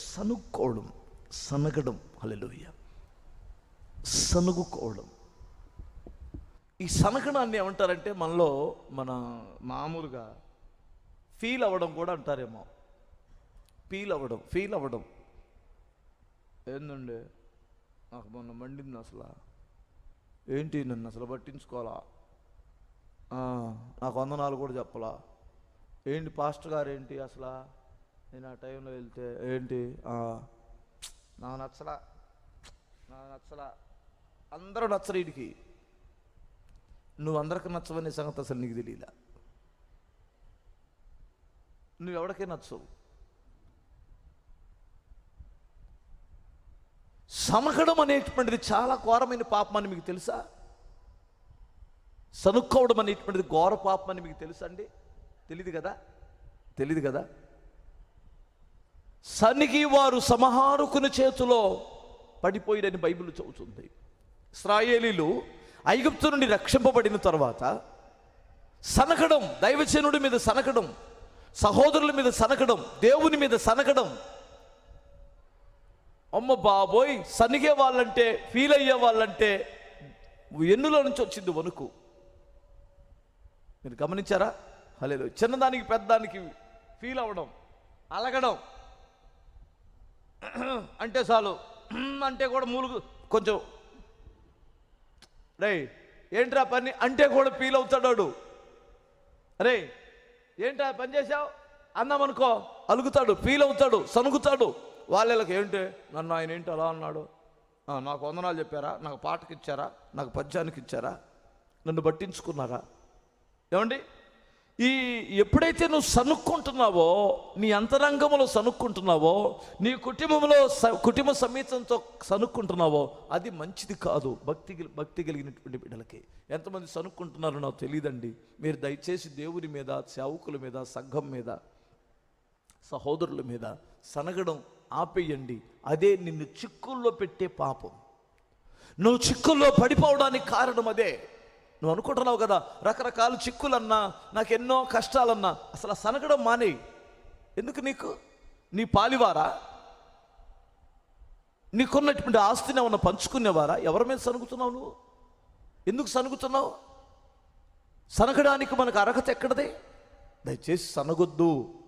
సనుక్కోవడం సనగడం. హల్లెలూయ. సనుగుకోవడం. ఈ సనగడాన్ని ఏమంటారంటే మనలో మన మామూలుగా ఫీల్ అవ్వడం కూడా అంటారేమో. ఫీల్ అవ్వడం ఫీల్ అవ్వడం. ఏందండి? నాకు మొన్న మండింది అసలు. ఏంటి నన్ను అసలు పట్టించుకోవాలా? నాకు వందనాలు కూడా చెప్పలా? ఏంటి పాస్టర్ గారు ఏంటి అసలు? నేను ఆ టైంలో వెళ్తే ఏంటి? నా నచ్చలా. నా నచ్చలా. అందరూ నచ్చరు వీడికి నువ్వు అందరికి నచ్చవనే సంగతి అసలు నీకు తెలియదా నువ్వు ఎవరికీ నచ్చవు. సమకడం అనేటువంటిది చాలా ఘోరమైన పాపం అని మీకు తెలుసా? సనుక్కోవడం అనేటువంటిది ఘోర పాపం అని మీకు తెలుసా అండి? తెలియదు కదా? తెలియదు కదా? సనిగి వారు సమహారుకుని చేతిలో పడిపోయిరని బైబిల్ చెబుతుంది. ఇస్రాయేలీలు ఐగుప్తు నుండి రక్షింపబడిన తర్వాత సనకడం దైవజనుడి మీద సనకడం సహోదరుల మీద సనకడం దేవుని మీద సనకడం. అమ్మ బాబోయ్ సనిగే వాళ్ళంటే ఫీల్ అయ్యే వాళ్ళంటే ఎన్నులో నుంచి వచ్చింది వణుకు? మీరు గమనించారా? లేదు చిన్నదానికి పెద్దదానికి ఫీల్ అవ్వడం అలగడం. అంటే చాలు. అంటే కూడా మూలుగు కొంచెం. రే ఏంట్రా పని? అంటే కూడా ఫీల్ అవుతాడు వాడు. రే ఏంట్రా పని చేసావు అన్నామనుకో అలుగుతాడు ఫీల్ అవుతాడు సనుగుతాడు. వాళ్ళకి ఏంటి? నన్ను ఆయన ఏంటి అలా అన్నాడు? నాకు వందనాలు చెప్పారా? నాకు పాటకి ఇచ్చారా నాకు పద్యానికి ఇచ్చారా నన్ను పట్టించుకున్నారా? ఏమండి? ఈ ఎప్పుడైతే నువ్వు సనుక్కుంటున్నావో నీ అంతరంగంలో సనుక్కుంటున్నావో నీ కుటుంబంలో స- కుటుంబ సమేతంతో సనుక్కుంటున్నావో అది మంచిది కాదు. భక్తి భక్తి కలిగినటువంటి బిడ్డలకి. ఎంతమంది సనుక్కుంటున్నారో నాకు తెలియదండి మీరు దయచేసి దేవుని మీద సేవకుల మీద సంఘం మీద సహోదరుల మీద సనగడం ఆపేయండి. అదే నిన్ను చిక్కుల్లో పెట్టే పాపం. నువ్వు చిక్కుల్లో పడిపోవడానికి కారణం అదే. నువ్వు అనుకుంటున్నావు కదా రకరకాల చిక్కులన్నా నాకు ఎన్నో కష్టాలన్నా అసలు సనగడం మానే ఎందుకు నీకు? నీ పాలివారా? నీకున్నటువంటి ఆస్తిని ఏమన్నా పంచుకునేవారా? ఎవరి మీద సనుగుతున్నావు నువ్వు? ఎందుకు సనుగుతున్నావు? సనగడానికి మనకు అర్హత ఎక్కడది? దయచేసి సనగొద్దు.